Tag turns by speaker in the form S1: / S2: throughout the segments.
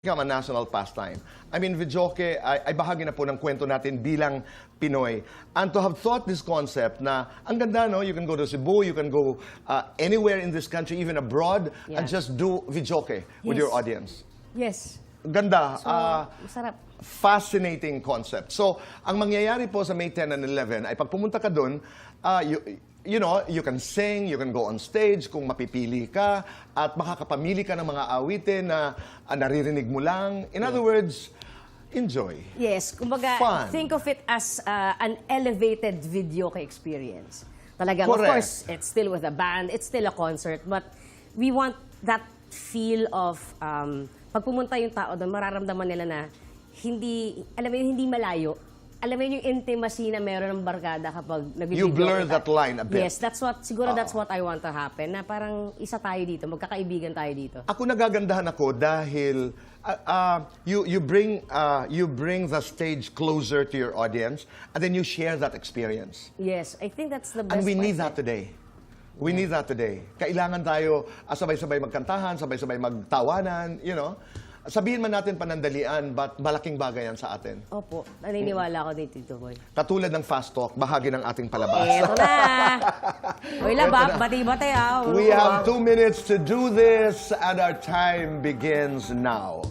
S1: become a national pastime. I mean, videoke ay, ay bahagi na po ng kwento natin bilang Pinoy. And to have thought this concept na ang ganda, no? You can go to Cebu, you can go uh, anywhere in this country, even abroad, and
S2: Yeah.
S1: just do with
S2: Yes.
S1: your audience.
S2: Yes.
S1: Ganda.
S2: So,
S1: ah,
S2: masarap.
S1: fascinating concept. So, ang mangyayari po sa May 10 and 11 ay pag pumunta ka doon, ah, you, you know, you can sing, you can go on stage kung mapipili ka, at makakapamili ka ng mga awitin na ah, naririnig mo lang. In other words, enjoy.
S2: Yes, kumbaga,
S1: Fun.
S2: think of it as uh, an elevated video experience. Talagang, of
S1: Correct.
S2: course, it's still with a band, it's still a concert, but we want that feel of, um, pag pumunta yung tao doon, mararamdaman nila na hindi, alam mo yun, hindi malayo. Alam mo yun yung intimacy na meron ng barkada kapag nag-video.
S1: You blur that line a bit.
S2: Yes, that's what, siguro that's what I want to happen, na parang isa tayo dito, magkakaibigan tayo dito.
S1: Ako nagagandahan ako dahil ah, ah, you you bring ah, you bring the stage closer to your audience and then you share that experience.
S2: Yes, I think that's the best
S1: And we need that today. We need that today. Kailangan tayo ah, sabay-sabay magkantahan, sabay-sabay magtawanan, you know. Sabihin man natin panandalian, but malaking bagay yan sa atin.
S2: Opo, naniniwala ako dito, Tito Boy.
S1: Katulad ng fast talk, bahagi ng ating palabas.
S2: Eto na! Uy, labab, bati-bati ah.
S1: We have two minutes to do this, and our time begins now.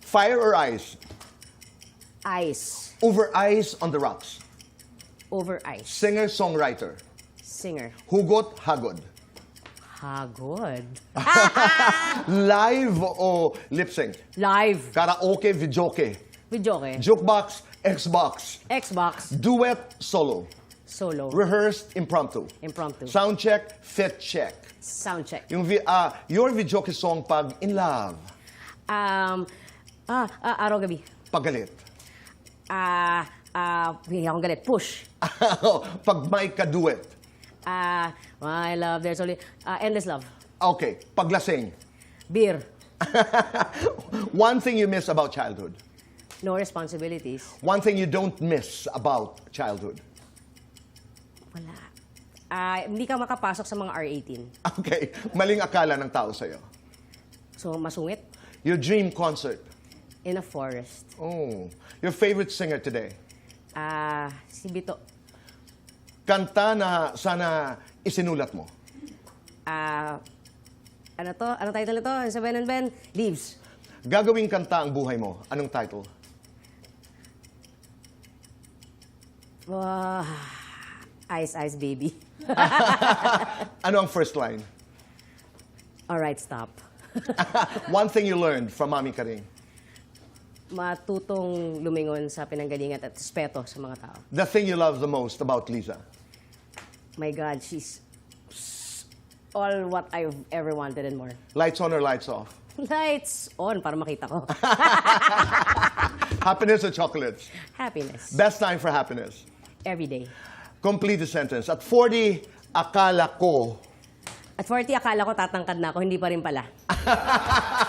S1: Fire or ice?
S2: Ice.
S1: Over ice on the rocks.
S2: Over ice.
S1: Singer-songwriter.
S2: Singer.
S1: Hugot, hagod.
S2: Hagod.
S1: Live o lip sync?
S2: Live.
S1: Karaoke, videoke.
S2: Videoke.
S1: Jukebox, Xbox.
S2: Xbox.
S1: Duet, solo.
S2: Solo.
S1: Rehearsed, impromptu.
S2: Impromptu.
S1: Sound check, fit check.
S2: Sound check.
S1: Yung vi- ah, your videoke song pag in love,
S2: Um, ah, ah, araw gabi.
S1: pagalit.
S2: Ah, ah, hindi akong galit. Push.
S1: pag may kaduet.
S2: Ah, my love, there's only, ah, endless love.
S1: Okay, paglasing.
S2: Beer.
S1: One thing you miss about childhood.
S2: No responsibilities.
S1: One thing you don't miss about childhood.
S2: Wala. Ah, hindi ka makapasok sa mga R18.
S1: Okay, maling akala ng tao sa'yo.
S2: So, masungit.
S1: Your dream concert.
S2: In a forest.
S1: Oh, your favorite singer today.
S2: Ah, si Bito.
S1: Kanta na sana isinulat mo.
S2: Ah, ano to? Anong title ito? Sa Ben and Ben? Leaves.
S1: Gagawing kanta ang buhay mo. Anong title?
S2: Wow. Ice, ice, baby.
S1: Ano ang first line?
S2: All right, stop.
S1: One thing you learned from Mami Karing.
S2: Matutong lumingon sa pinanggalingan at respeto sa mga tao.
S1: The thing you love the most about Lisa.
S2: My God, she's all what I've ever wanted and more.
S1: Lights on or lights off?
S2: Lights on para makita ko.
S1: Happiness or chocolates?
S2: Happiness.
S1: Best time for happiness.
S2: Every day.
S1: Complete the sentence. At 40, akala ko.
S2: At 40, akala ko tatangkad na ako, hindi pa rin pala.